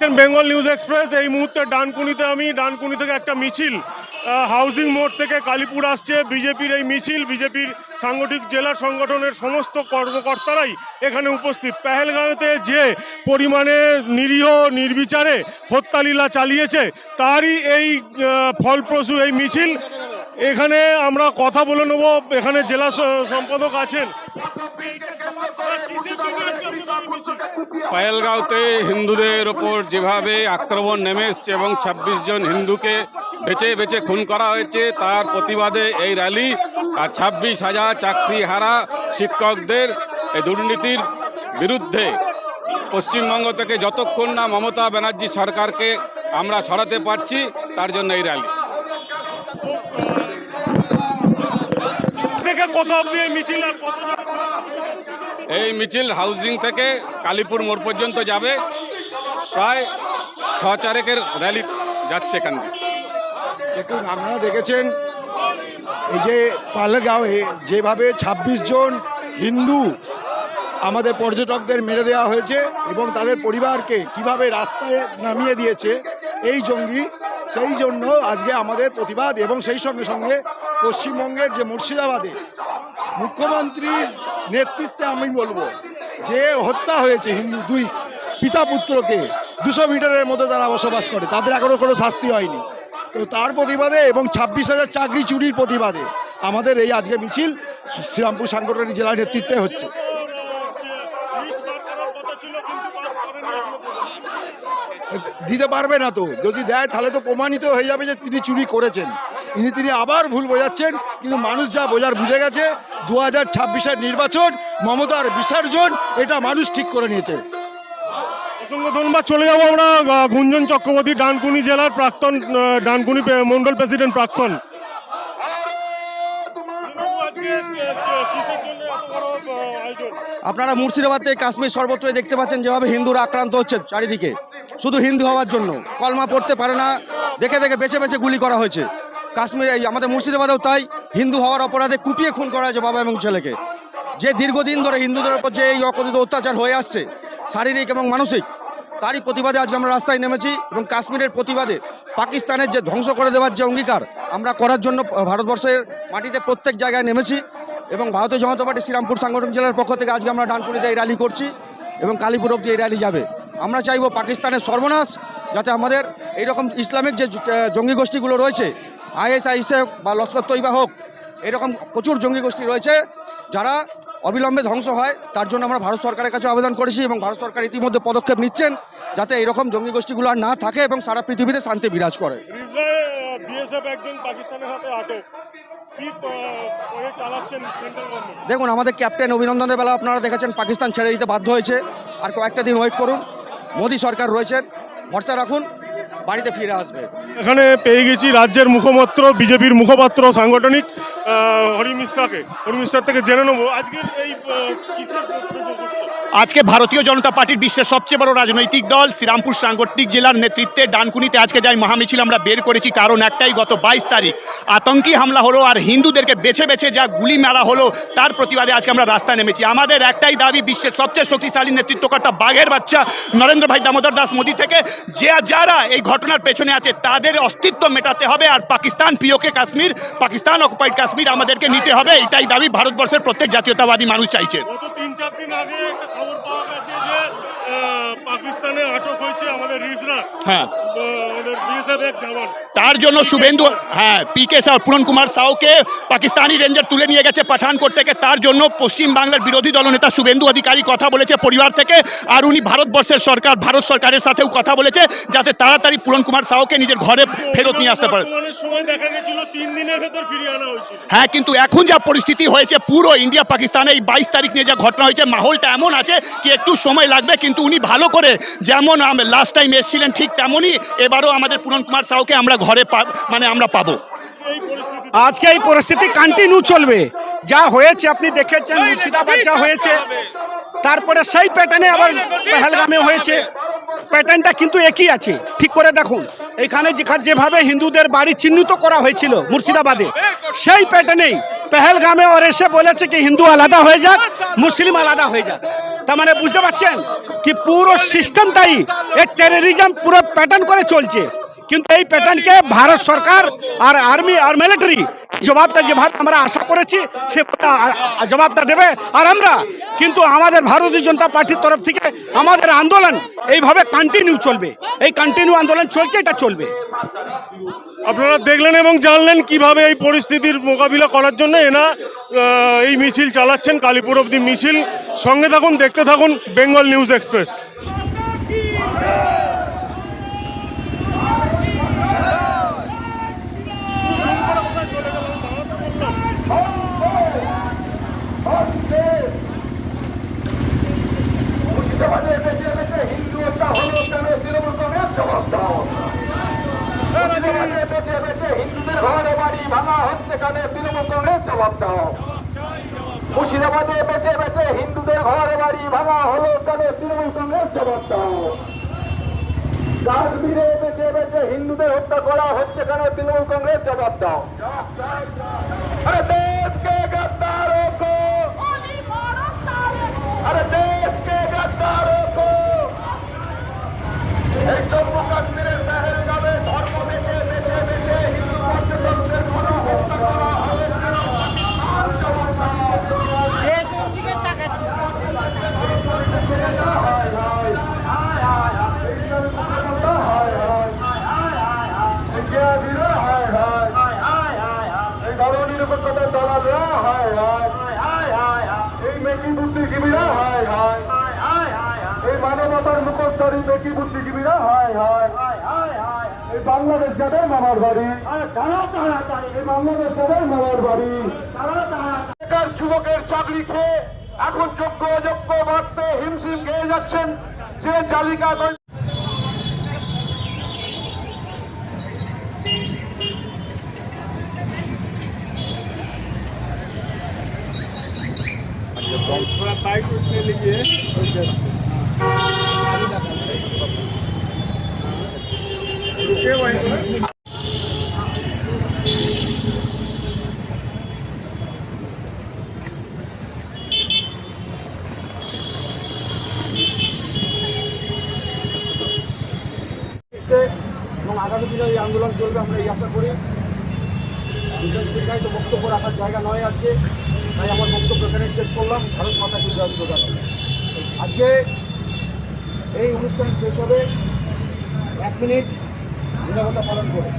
Bengal news express এই মুহূর্তে ডানকুনিতে আমি, ডানকুনি থেকে একটা মিছিল হাউজিং মোড় থেকে কালীপুর আসছে। বিজেপির এই মিছিল, বিজেপির সাংগঠনিক জেলা সংগঠনের সমস্ত কর্মকর্তারাই এখানে উপস্থিত। পেহেলগাঁওতে যে পরিমাণে নিরীহ, নির্বিচারে হত্যালীলা চালিয়েছে, তারই এই ফলপ্রসূ এই মিছিল এখানে আমরা কথা বলে নেব এখানে জেলা সম্পাদক আছেন? পায়েলগাঁওতে হিন্দুদের ওপর যেভাবে আক্রমণ নেমে এসছে এবং ২৬ জন হিন্দুকে বেছে বেছে খুন করা হয়েছে, তার প্রতিবাদে এই র্যালি আর ছাব্বিশ হাজার চাকরি হারা শিক্ষকদের এই দুর্নীতির বিরুদ্ধে পশ্চিমবঙ্গ থেকে যতক্ষণ না মমতা ব্যানার্জি সরকারকে আমরা সরাতে পারছি, তার জন্য এই র্যালি অব্দি এই মিছিল এই মিছিল হাউজিং থেকে কালীপুর মোড় পর্যন্ত যাবে। প্রায় ছ চারেকের র্যালি যাচ্ছে এখান। দেখুন আপনারা দেখেছেন এই যে পালগাঁওয়ে যেভাবে ২৬ জন হিন্দু আমাদের পর্যটকদের মেরে দেওয়া হয়েছে এবং তাদের পরিবারকে কীভাবে রাস্তায় নামিয়ে দিয়েছে এই জঙ্গি সেই জন্য আজকে আমাদের প্রতিবাদ এবং সেই সঙ্গে সঙ্গে পশ্চিমবঙ্গের যে মুর্শিদাবাদে মুখ্যমন্ত্রীর নেতৃত্বে আমি বলব, যে হত্যা হয়েছে হিন্দু দুই পিতা পুত্রকে দুশো মিটারের মধ্যে তারা বসবাস করে, তাদের এখনও কোনো শাস্তি হয়নি তো তার প্রতিবাদে এবং ছাব্বিশ হাজার চাকরি চুরির প্রতিবাদে আমাদের এই আজকে মিছিল শ্রীরামপুর সাংগঠনিক জেলার নেতৃত্বে হচ্ছে। দিতে পারবে না তো, যদি দেয় তাহলে তো প্রমাণিত হয়ে যাবে যে তিনি চুরি করেছেন তিনি তিনি আবার ভুল বোঝাচ্ছেন কিন্তু মানুষ যা বোঝার বুঝে গেছে দু হাজার ছাব্বিশের নির্বাচন মমতার বিসর্জন এটা মানুষ ঠিক করে নিয়েছে। অসংখ্য ধন্যবাদ চলে যাব আমরা গুঞ্জন চক্রবর্তী ডানকুনি জেলার প্রাক্তন ডানকুনি মন্ডল প্রেসিডেন্ট প্রাক্তন। আপনারা মুর্শিদাবাদ থেকে কাশ্মীর সর্বত্রই দেখতে পাচ্ছেন যেভাবে হিন্দুরা আক্রান্ত হচ্ছে চারিদিকে। শুধু হিন্দু হওয়ার জন্য। কলমা পড়তে পারে না দেখে দেখে বেছে বেছে গুলি করা হয়েছে। কাশ্মীর এই আমাদের মুর্শিদাবাদেও তাই হিন্দু হওয়ার অপরাধে কুপিয়ে খুন করা হয়েছে বাবা এবং ছেলেকে। যে দীর্ঘদিন ধরে হিন্দুদের উপর যে এই অকথিত অত্যাচার হয়ে আসছে, শারীরিক এবং মানসিক, তারই প্রতিবাদে আজকে আমরা রাস্তায় নেমেছি এবং কাশ্মীরের প্রতিবাদে পাকিস্তানের যে ধ্বংস করে দেওয়ার যে অঙ্গীকার আমরা করার জন্য ভারতবর্ষের মাটিতে প্রত্যেক জায়গায় নেমেছি এবং ভারতীয় জনতা পার্টি শ্রীরামপুর সাংগঠনিক জেলার পক্ষ থেকে আজকে আমরা ডানপুরিতে এই র্যালি করছি এবং কালীপুর অব্দি এই র্যালি যাবে। আমরা চাইব পাকিস্তানের সর্বনাশ যাতে আমাদের এইরকম ইসলামিক যে জঙ্গি গোষ্ঠীগুলো রয়েছে আইএসআইএসএ বা লস্কর তৈবা হোক এরকম প্রচুর জঙ্গি গোষ্ঠী রয়েছে যারা অবিলম্বে ধ্বংস হয় তার জন্য আমরা ভারত সরকারের কাছে আবেদন করেছি এবং ভারত সরকার ইতিমধ্যে পদক্ষেপ নিচ্ছেন যাতে এইরকম জঙ্গি গোষ্ঠীগুলো আর না থাকে এবং সারা পৃথিবীতে শান্তি বিরাজ করে। দেখুন আমাদের ক্যাপ্টেন অভিনন্দনের বেলা আপনারা দেখেছেন পাকিস্তান ছেড়ে দিতে বাধ্য হয়েছে। আর কয়েকটা দিন ওয়েট করুন। মোদী সরকার রয়েছেন। ভরসা রাখুন। বাড়িতে ফিরে আসবে। এখানে পেয়ে গেছি রাজ্যের মুখপাত্র, বিজেপির মুখপাত্র, সাংগঠনিক হরি মিশ্রাকে হরি মিশ্রার থেকে জেনে নেব। আজকের এই আজকে ভারতীয় জনতা পার্টির বিশ্বের সবচেয়ে বড় রাজনৈতিক দল, শ্রীরামপুর সাংগঠনিক জেলার নেতৃত্বে ডানকুনিতে আজকে যাই মহামিছিল আমরা বের করেছি, কারণ একটাই গত বাইশ তারিখ। আতঙ্কি হামলা হলো আর হিন্দুদেরকে বেছে বেছে যা গুলি মারা হলো, তার প্রতিবাদে আজকে আমরা রাস্তায় নেমেছি। আমাদের একটাই দাবি, বিশ্বের সবচেয়ে শক্তিশালী নেতৃত্বকর্তা বাঘের বাচ্চা, নরেন্দ্র ভাই দামোদর দাস মোদী থেকে, যে যারা এই ঘটনার পেছনে আছে, তাদের অস্তিত্ব মেটাতে হবে আর পাকিস্তান পিওকে কাশ্মীর, পাকিস্তান অকুপাইড কাশ্মীর আমাদেরকে নিতে হবে, এটাই দাবি ভারতবর্ষের প্রত্যেক জাতীয়তাবাদী মানুষ চাইছে। তিন চার দিন আগে একটা খবর পাওয়া গেছে যে পাকিস্তানে আটক হয়েছে আমাদের রিজরা হ্যাঁ। তার জন্য শুভেন্দু হ্যাঁ পি কে সাউ পূরণ কুমার সাউকে পাকিস্তানি রেঞ্জার তুলে নিয়ে গেছে পাঠানকোট থেকে। তার জন্য পশ্চিম বাংলার বিরোধী দলনেতা শুভেন্দু অধিকারী কথা বলেছে পরিবার থেকে। আর উনি ভারতবর্ষের সরকার ভারত সরকারের সাথেও কথা বলেছে যাতে তাড়াতাড়ি পূরণ কুমার সাউকে নিজের ঘরে ফেরত নিয়ে আসতে পারে। বর্তমানের সময় দেখা গেছিল তিন দিনের ভেতর ফিরিয়ে আনা হয়েছিল হ্যাঁ কিন্তু এখন যা পরিস্থিতি হয়েছে পুরো ইন্ডিয়া পাকিস্তানে এই বাইশ তারিখ নিয়ে যা ঘটনা হয়েছে মাহলটা এমন আছে কি একটু সময় লাগবে কিন্তু উনি ভালো করে যেমন লাস্ট টাইম এসেছিলেন ঠিক তেমনই এবারও আমাদের পূরণ কুমার সাউকে আমরা ঘরে মানে আমরা পাবো। আজকে এই পরিস্থিতি কন্টিনিউ চলবে। যা হয়েছে আপনি দেখেছেন, মুর্শিদাবাদ যা হয়েছে, তারপরে সেই প্যাটার্নে আবার পেহেলগামে হয়েছে। প্যাটার্নটা কিন্তু একই আছে। ঠিক করে দেখুন, এখানে যেখানে যেভাবে হিন্দুদের বাড়ি চিহ্নিত করা হয়েছিল মুর্শিদাবাদে, সেই প্যাটার্নেই পেহেলগামে ওর এসে বলেছে কি, হিন্দু আলাদা হয়ে যাক, মুসলিম আলাদা হয়ে যাক। তার মানে বুঝতে পারছেন? কি পুরো সিস্টেমটাই এ টেরিজম পুরো প্যাটার্ন করে চলছে। কিন্তু এই প্যাটার্নকে ভারত সরকার আর আর্মি আর মিলিটারি জবাবটা যেভাবে আমরা আশা করেছি, সে জবাবটা দেবে আর আমরা। কিন্তু আমাদের ভারতীয় জনতা পার্টির তরফ থেকে আমাদের আন্দোলন এইভাবে কন্টিনিউ চলবে। এই কন্টিনিউ আন্দোলন চলছে, এটা চলবে। আপনারা দেখলেন এবং জানলেন কীভাবে এই পরিস্থিতির মোকাবিলা করার জন্য এনা এই মিছিল চালাচ্ছেন, কালীপুর অব্দি মিছিল। সঙ্গে থাকুন, দেখতে থাকুন, বেঙ্গল নিউজ এক্সপ্রেস। হিন্দুদের ঘরে বাড়ি ভাঙা হচ্ছে কানে তৃণমূল কংগ্রেস জবাব দাও মুর্শিদাবাদে বেঁচে বেঁচে হিন্দুদের ঘরে বাড়ি ভাঙা হলো কানে তৃণমূল কংগ্রেস জবাব দাও কাশ্মীরে বেঁচে বেঁচে হিন্দুদের হত্যা করা হচ্ছে কেন তৃণমূল কংগ্রেস জবাব দাও আরে দেশকে গদ্দারোं को अरे देश মানবতার মুখোশধারী মেকি বুদ্ধিজীবীরা হায় হায় এই বাংলাদেশ যাদের মামার বাড়ি এই বাংলাদেশ যাদের মামার বাড়ি। বেকার যুবকের চাকরি খেয়ে এখন যোগ্য অযোগ্য বাড়তে হিমশিম খেয়ে যাচ্ছেন যে জালিকা তৈরি এবং আগামী দিনে এই আন্দোলন চলবে, আমরা এই আশা করি। বিশেষ দীর্ঘায়িত বক্তব্য রাখার জায়গা নয় আজকে, তাই আমার বক্তব্য এখানে শেষ করলাম। ভারত মাতা কি জয় আজকে এই অনুষ্ঠান শেষ হবে। এক মিনিট নিরাপত্তা পালন করে।